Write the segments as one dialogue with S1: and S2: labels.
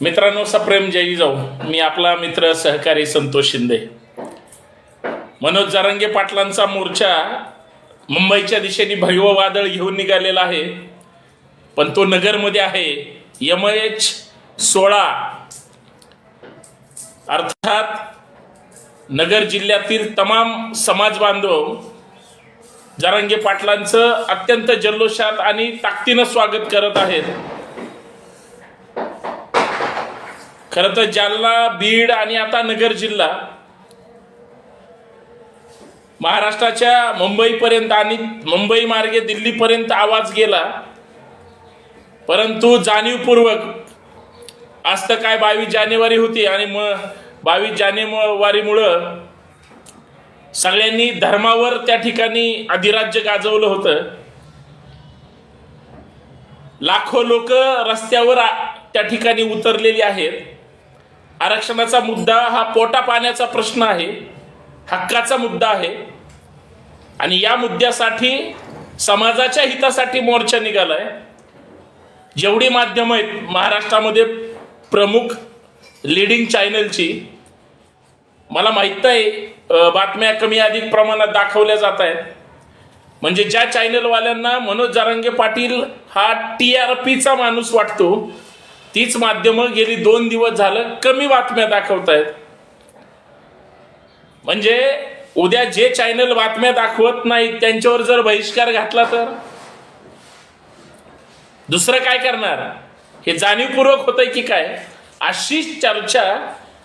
S1: मित्रांनो सप्रेम जयी जाऊ. मी आपला मित्र सहकारी संतोष शिंदे. मनोज जारंगे पाटलांचा मोर्चा मुंबईच्या दिशेने भैव वादळ घेऊन निघालेला आहे. पण तो नगरमध्ये आहे. यम एच सोळा. अर्थात नगर जिल्ह्यातील तमाम समाज बांधव जारंगे पाटलांचं अत्यंत जल्लोषात आणि ताकदीनं स्वागत करत आहेत. खरं तर जालना बीड आणि आता नगर जिल्हा महाराष्ट्राच्या मुंबईपर्यंत आणि मुंबई मार्गे दिल्लीपर्यंत आवाज गेला. परंतु जाणीवपूर्वक आज तर काय बावीस जानेवारी होती आणि मग बावीस जानेवारीमुळं सगळ्यांनी धर्मावर त्या ठिकाणी अधिराज्य गाजवलं होतं. लाखो लोक रस्त्यावर त्या ठिकाणी उतरलेली आहेत. आरक्षणाचा मुद्दा हा पोटा पाण्याचा प्रश्न आहे हक्काचा मुद्दा आहे. आणि या मुद्द्यासाठी समाजाच्या हितासाठी मोर्चा निघालाय. जेवढी माध्यमं आहेत महाराष्ट्रामध्ये प्रमुख लिडिंग चॅनलची मला माहीत नाही बातम्या कमी अधिक प्रमाणात दाखवल्या जात आहेत. म्हणजे ज्या चॅनलवाल्यांना मनोज जारंगे पाटील हा टी आर पीचा माणूस वाटतो तीच माध्यमं गेली दोन दिवस झालं कमी बातम्या दाखवत आहेत म्हणजे उद्या जे चॅनल बातम्या दाखवत नाहीत त्यांच्यावर जर बहिष्कार घातला तर? दुसरं काय करणार? हे जाणीवपूर्वक होतंय की काय? अशी चर्चा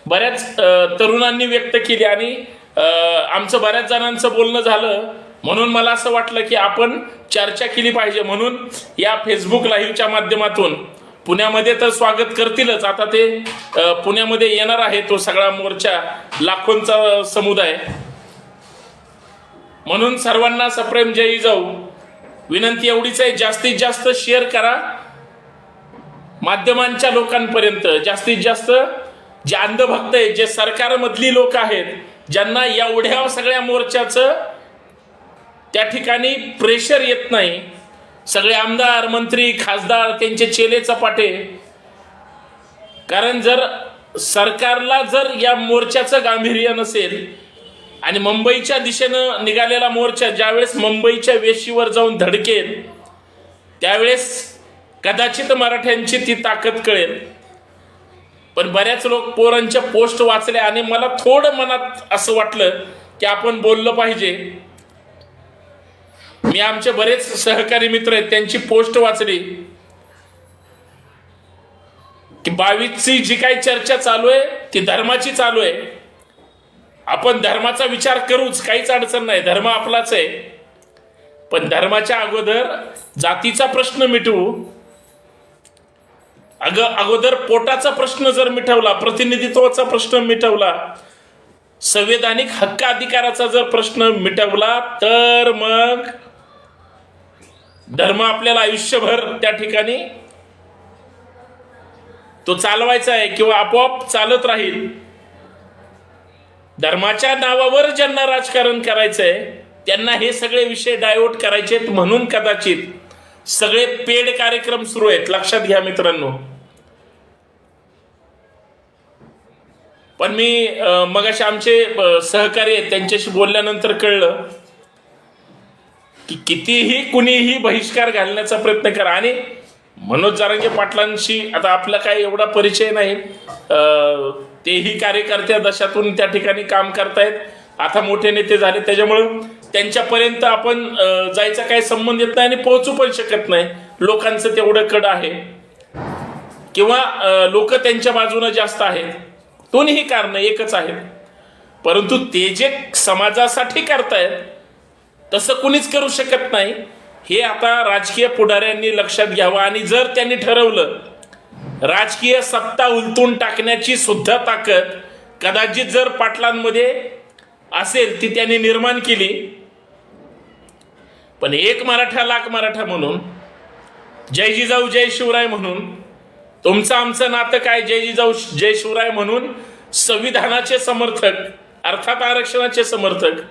S1: बऱ्याच तरुणांनी व्यक्त केली आणि आमचं बऱ्याच जणांचं बोलणं झालं. म्हणून मला असं वाटलं की आपण चर्चा केली पाहिजे. म्हणून या फेसबुक लाईव्हच्या माध्यमातून पुण्यामध्ये तर स्वागत करतीलच. आता ते पुण्यामध्ये येणार आहे तो सगळा मोर्चा लाखोंचा समुदाय. म्हणून सर्वांना सप्रेम जयी जाऊ विनंती एवढीच आहे जास्तीत जास्त शेअर करा. माध्यमांच्या लोकांपर्यंत जास्तीत जास्त जे अंधभक्त आहेत जे सरकारमधली लोक आहेत ज्यांना एवढ्या सगळ्या मोर्चाचं त्या ठिकाणी प्रेशर येत नाही सगळे आमदार मंत्री खासदार त्यांचे चेले चपाटे. कारण जर सरकारला जर या मोर्चाचं गांभीर्य नसेल आणि मुंबईच्या दिशेनं निघालेला मोर्चा ज्यावेळेस मुंबईच्या वेशीवर जाऊन धडकेल त्यावेळेस कदाचित मराठ्यांची ती ताकद कळेल. पण बऱ्याच लोक पोरांच्या पोस्ट वाचल्या आणि मला थोडं मनात असं वाटलं की आपण बोललं पाहिजे. मी आमचे बरेच सहकारी मित्र आहेत त्यांची पोस्ट वाचली. की बावीसची जी काही चर्चा चालू आहे ती धर्माची चालू आहे. आपण धर्माचा विचार करूच काहीच अडचण नाही. धर्म आपलाच आहे. पण धर्माच्या अगोदर जातीचा प्रश्न मिटवू. अग अगोदर पोटाचा प्रश्न जर मिटवला प्रतिनिधित्वाचा प्रश्न मिटवला संवैधानिक हक्क अधिकाराचा जर प्रश्न मिटवला तर मग धर्म आपल्याला आयुष्यभर त्या ठिकाणी तो चालवायचा आहे किंवा आपोआप चालत राहील. धर्माच्या नावावर ज्यांना राजकारण करायचंय त्यांना हे सगळे विषय डायवर्ट करायचे म्हणून कदाचित सगळे पेड कार्यक्रम सुरू आहेत. लक्षात घ्या मित्रांनो. पण मी मग आमचे सहकारी आहेत त्यांच्याशी बोलल्यानंतर कळलं की कितीही कुणीही बहिष्कार घालण्याचा प्रयत्न करा. आणि मनोज जारंगे पाटलांशी आता आपला काही एवढा परिचय नाही. तेही कार्यकर्त्या दशातून त्या ठिकाणी काम करतायत. आता मोठे नेते झाले त्याच्यामुळं त्यांच्यापर्यंत आपण जायचा काही संबंध येत नाही आणि पोहोचू पण शकत नाही. लोकांचं तेवढं कड आहे. किंवा लोक त्यांच्या बाजूनं जास्त आहेत. दोन्ही कारणं एकच आहेत. परंतु ते जे समाजासाठी करतायत तसं कुणीच करू शकत नाही. हे आता राजकीय पुढाऱ्यांनी लक्षात घ्यावं आणि जर त्यांनी ठरवलं राजकीय सत्ता उलटून टाकण्याची सुद्धा ताकद कदाचित जर पाटलांमध्ये असेल ती त्यांनी निर्माण केली. पण एक मराठा लाख मराठा म्हणून जय जिजाऊ जय शिवराय म्हणून तुमचं आमचं नातं काय? जय जिजाऊ जय शिवराय म्हणून संविधानाचे समर्थक अर्थात आरक्षणाचे समर्थक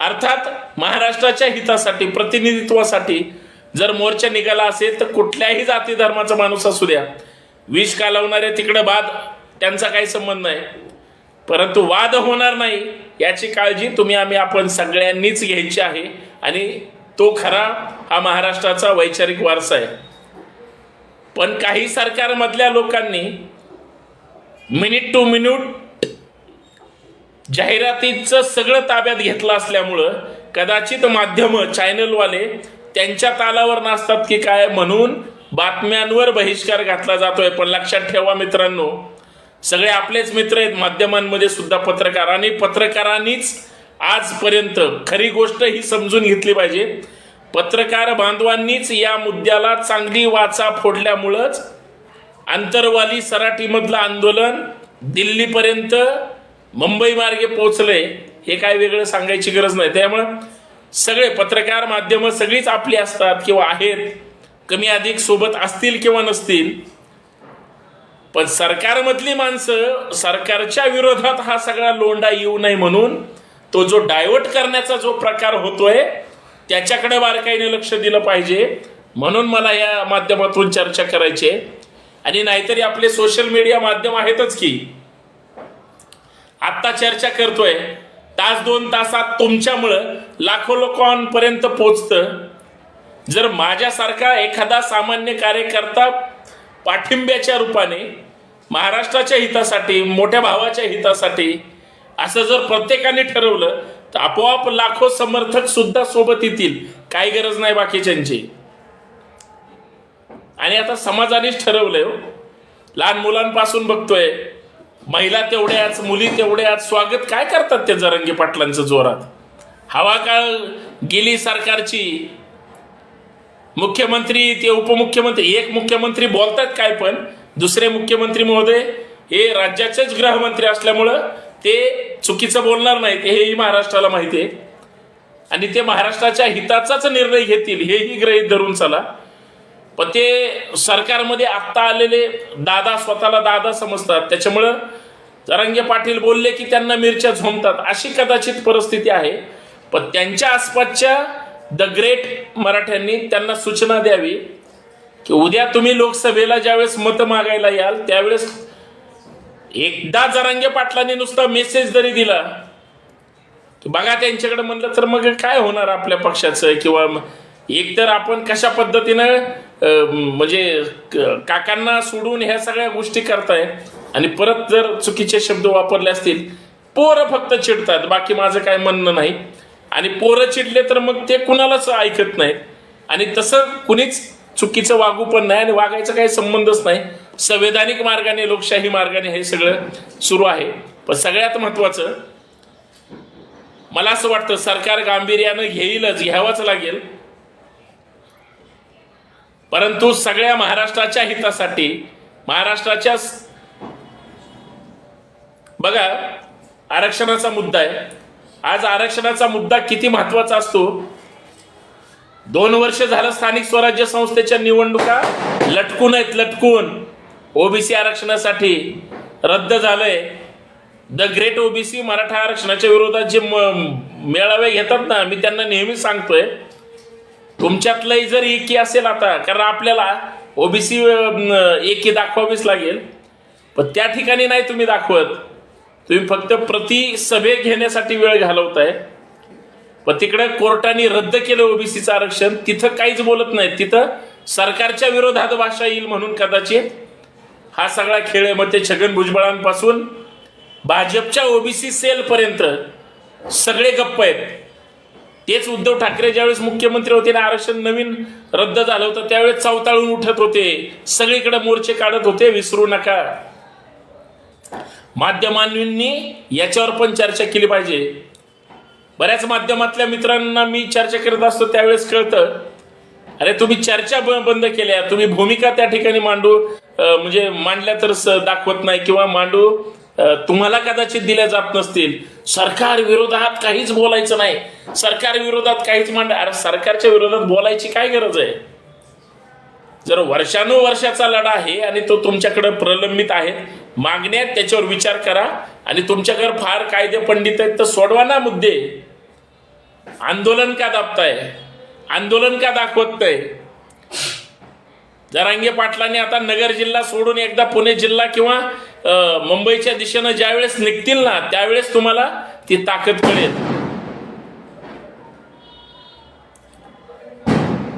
S1: अर्थात महाराष्ट्राच्या हितासाठी प्रतिनिधित्वासाठी जर मोर्चा निघाला असेल तर कुठल्याही जाती धर्माचा माणूस असू द्या. विष कालवणारे तिकडे बाद त्यांचा काही संबंध नाही. परंतु वाद होणार नाही याची काळजी तुम्ही आम्ही आपण सगळ्यांनीच घ्यायची आहे आणि तो खरा हा महाराष्ट्राचा वैचारिक वारसा आहे. पण काही सरकारमधल्या लोकांनी मिनिट टू मिनिट जाहिरातीचं सगळं ताब्यात घेतलं असल्यामुळं कदाचित माध्यम चॅनलवाले त्यांच्या तालावर नसतात की काय म्हणून बातम्यांवर बहिष्कार घातला जातोय. पण लक्षात ठेवा मित्रांनो सगळे आपलेच मित्र आहेत. माध्यमांमध्ये सुद्धा पत्रकार आणि पत्रकारांनीच आजपर्यंत खरी गोष्ट ही समजून घेतली पाहिजे. पत्रकार बांधवांनीच या मुद्द्याला चांगली वाचा फोडल्यामुळंच आंतरवाली सराटीमधलं आंदोलन दिल्लीपर्यंत मुंबई मार्गे पोहोचले हे काय वेगळं सांगायची गरज नाही. त्यामुळं सगळे पत्रकार माध्यमं सगळीच आपली असतात किंवा आहेत कमी अधिक सोबत असतील किंवा नसतील पण सरकारमधली माणसं सरकारच्या विरोधात हा सगळा लोंडा येऊ नये म्हणून तो जो डायव्हर्ट करण्याचा जो प्रकार होतोय त्याच्याकडे बारकाईने लक्ष दिलं पाहिजे. म्हणून मला या माध्यमातून चर्चा करायची आहे. आणि नाहीतरी आपले सोशल मीडिया माध्यम आहेतच की आत्ता चर्चा करतोय. तास दोन तासात तुमच्यामुळं लाखो लोकांपर्यंत पोचतं. जर माझ्यासारखा एखादा सामान्य कार्यकर्ता पाठिंब्याच्या रूपाने महाराष्ट्राच्या हितासाठी मोठ्या भावाच्या हितासाठी असं जर प्रत्येकाने ठरवलं तर आपोआप लाखो समर्थक सुद्धा सोबत येतील. काही गरज नाही बाकीच्यांची. आणि आता समाजानेच ठरवलंय हो. लहान मुलांपासून बघतोय. महिला तेवढ्याच मुली तेवढ्याच स्वागत काय करतात त्या जरंगी पाटलांचं जोरात? हवा काळ गेली सरकारची. मुख्यमंत्री ते उपमुख्यमंत्री एक मुख्यमंत्री बोलतात काय पण दुसरे मुख्यमंत्री महोदय हे राज्याचेच गृहमंत्री असल्यामुळं ते चुकीचं बोलणार नाहीत हेही महाराष्ट्राला माहिती आहे. आणि ते महाराष्ट्राच्या हिताचाच निर्णय घेतील हेही गृहीत धरून चला. पण ते सरकारमध्ये आत्ता आलेले दादा स्वतःला दादा समजतात. त्याच्यामुळं जरांगे पाटील बोलले की त्यांना मिरच्या झोमतात. अशी कदाचित परिस्थिती आहे. पण त्यांच्या आसपासच्या द ग्रेट मराठ्यांनी त्यांना सूचना द्यावी की उद्या तुम्ही लोकसभेला ज्यावेळेस मतं मागायला याल त्यावेळेस एकदा जरांगे पाटलांनी नुसता मेसेज जरी दिला की बघा त्यांच्याकडे म्हणलं तर मग काय होणार आपल्या पक्षाचं? किंवा एकतर आपण कशा पद्धतीनं म्हणजे काकांना सोडून ह्या सगळ्या गोष्टी करताय आणि परत जर चुकीचे शब्द वापरले असतील पोरं फक्त चिडतात बाकी माझं काय म्हणणं नाही. आणि पोरं चिडले तर मग ते कुणालाच ऐकत नाहीत आणि तसं कुणीच चुकीचं वागू पण नाही आणि वागायचा काही संबंधच नाही. संवैधानिक मार्गाने लोकशाही मार्गाने हे सगळं सुरू आहे. पण सगळ्यात महत्त्वाचं मला असं वाटतं सरकार गांभीर्यानं घेईलच घ्यावंच लागेल. परंतु सगळ्या महाराष्ट्राच्या हितासाठी महाराष्ट्राच्या बघा आरक्षणाचा मुद्दा आहे. आज आरक्षणाचा मुद्दा किती महत्त्वाचा असतो? दोन वर्ष झालं स्थानिक स्वराज्य संस्थेच्या निवडणुका लटकून आहेत लटकून. ओबीसी आरक्षणासाठी रद्द झालंय. द ग्रेट ओबीसी मराठा आरक्षणाच्या विरोधात जे मेळावे घेतात ना मी त्यांना नेहमी सांगतोय तुमच्यातलंही जर एकी असेल आता कारण आपल्याला ओबीसी एकी दाखवावीच लागेल. पण त्या ठिकाणी नाही तुम्ही दाखवत. तुम्ही फक्त प्रति सभे घेण्यासाठी वेळ घालवताय. पण तिकडे कोर्टाने रद्द केलं ओबीसीचं आरक्षण तिथं काहीच बोलत नाही तिथं सरकारच्या विरोधात भाषा येईल म्हणून कदाचित हा सगळा खेळ आहे. मग ते छगन भुजबळांपासून भाजपच्या ओबीसी सेलपर्यंत सगळे गप्प आहेत. तेच उद्धव ठाकरे ज्यावेळेस मुख्यमंत्री होते ना आरक्षण नवीन रद्द झालं होतं त्यावेळेस चवताळून उठत होते. सगळीकडे मोर्चे काढत होते विसरू नका. माध्यमांनी याच्यावर पण चर्चा केली पाहिजे. बऱ्याच माध्यमातल्या मित्रांना मी चर्चा करत असतो त्यावेळेस कळतं. अरे तुम्ही चर्चा बंद केल्या. तुम्ही भूमिका त्या ठिकाणी मांडू म्हणजे मांडल्या तर दाखवत नाही किंवा मांडू तुम्हाला कदाचित दिल्या जात नसतील. सरकार विरोधात काहीच बोलायचं नाही. सरकार विरोधात काहीच मांड अरे सरकारच्या विरोधात बोलायची काय गरज आहे? जर वर्षानुवर्षाचा लढा आहे आणि तो तुमच्याकडे प्रलंबित आहे मागण्यात त्याच्यावर विचार करा आणि तुमच्याकडे फार कायदे पंडित आहेत तर सोडवा ना मुद्दे. आंदोलन का दाबताय? आंदोलन का दाखवत नाही जरांगे पाटलांनी आता नगर जिल्हा सोडून एकदा पुणे जिल्हा किंवा मुंबईच्या दिशेनं ज्यावेळेस निघतील ना त्यावेळेस तुम्हाला ती ताकद कळेल.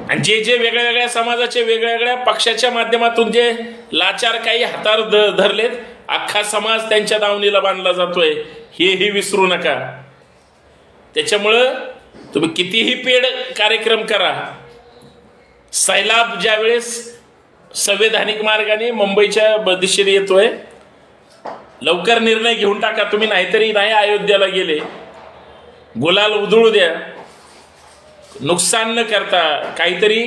S1: आणि जे जे वेगळ्या वेगळ्या समाजाचे वेगळ्या वेगळ्या पक्षाच्या माध्यमातून जे लाचार काही हातार धरलेत अख्खा समाज त्यांच्या दावणीला बांधला जातोय. हेही विसरू नका. त्याच्यामुळं तुम्ही कितीही पेड कार्यक्रम करा. सैलाब ज्यावेळेस संवैधानिक मार्गाने मुंबईच्या दिशेने येतोय लवकर निर्णय घेऊन टाका. तुम्ही नाहीतरी नाही अयोध्येला गेले. गुलाल उधळू द्या. नुकसान न करता काहीतरी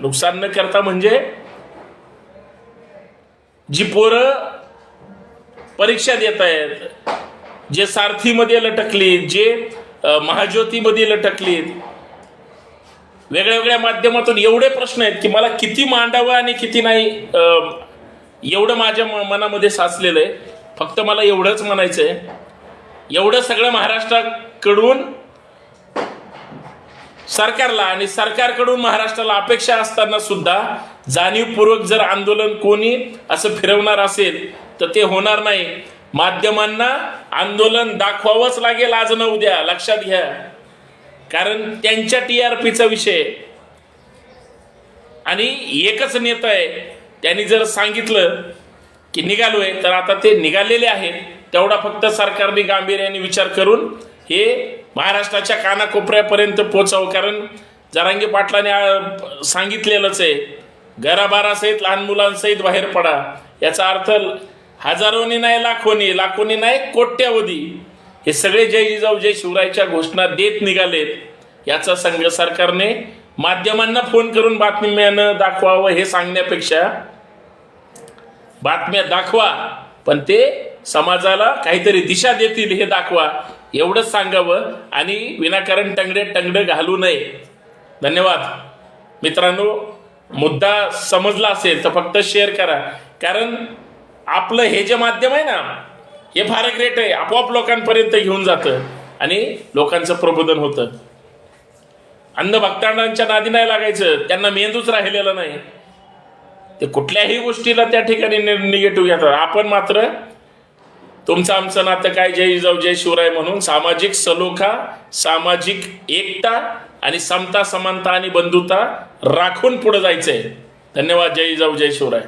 S1: नुकसान न करता म्हणजे जी पोरं परीक्षा देत आहेत जे सारथीमध्ये लटकलीत जे महाज्योतीमध्ये लटकलीत वेगळ्या वेगळ्या माध्यमातून एवढे प्रश्न आहेत की मला किती मांडावं आणि किती नाही अं, एवढं माझ्या म- मनामध्ये साचलेलं आहे. फक्त मला एवढंच म्हणायचं आहे एवढं सगळं महाराष्ट्राकडून सरकारला आणि सरकारकडून महाराष्ट्राला अपेक्षा असताना सुद्धा जाणीवपूर्वक जर आंदोलन कोणी असं फिरवणार असेल तर ते होणार नाही. माध्यमांना आंदोलन दाखवावंच लागेल आज न उद्या लक्षात घ्या. कारण त्यांच्या टी आर पीचा विषय आणि एकच नेता आहे त्यांनी जर सांगितलं की निघालोय तर आता ते निघालेले आहेत. तेवढा फक्त सरकारने गांभीर्याने विचार करून हे महाराष्ट्राच्या कानाकोपऱ्यापर्यंत पोचावं कारण जरांगी पाटलाने सांगितलेलंच आहे घराबारासहित लहान मुलांसहित बाहेर पडा. याचा अर्थ हजारोनी नाही लाखोनी. लाखोनी नाही कोट्यावधी. हे सगळे जय जिजाऊ जय शिवरायच्या घोषणा देत निघालेत. याचा संघ सरकारने माध्यमांना फोन करून बातम्यानं दाखवावं हे सांगण्यापेक्षा बातम्या दाखवा. पण ते समाजाला काहीतरी दिशा देतील हे दाखवा. एवढंच सांगावं आणि विनाकारण टंगडे टंगडे घालू नये. धन्यवाद. मित्रांनो मुद्दा समजला असेल तर फक्त शेअर करा. कारण आपलं हे जे माध्यम आहे ना हे फार ग्रेट आहे. आपोआप लोकांपर्यंत घेऊन जातं आणि लोकांचं प्रबोधन होतं. अंधभक्तांच्या नादी नाही लागायचं. त्यांना मेंदूच राहिलेला नाही. ते कुठल्याही गोष्टीला त्या ठिकाणी निगेटिव्ह घेतात. आपण मात्र तुमचं आमचं नातं काय? जय जाऊ जय शिवराय म्हणून सामाजिक सलोखा सामाजिक एकता आणि समता समानता आणि बंधुता राखून पुढे जायचंय. धन्यवाद. जय जाऊ जय शिवराय.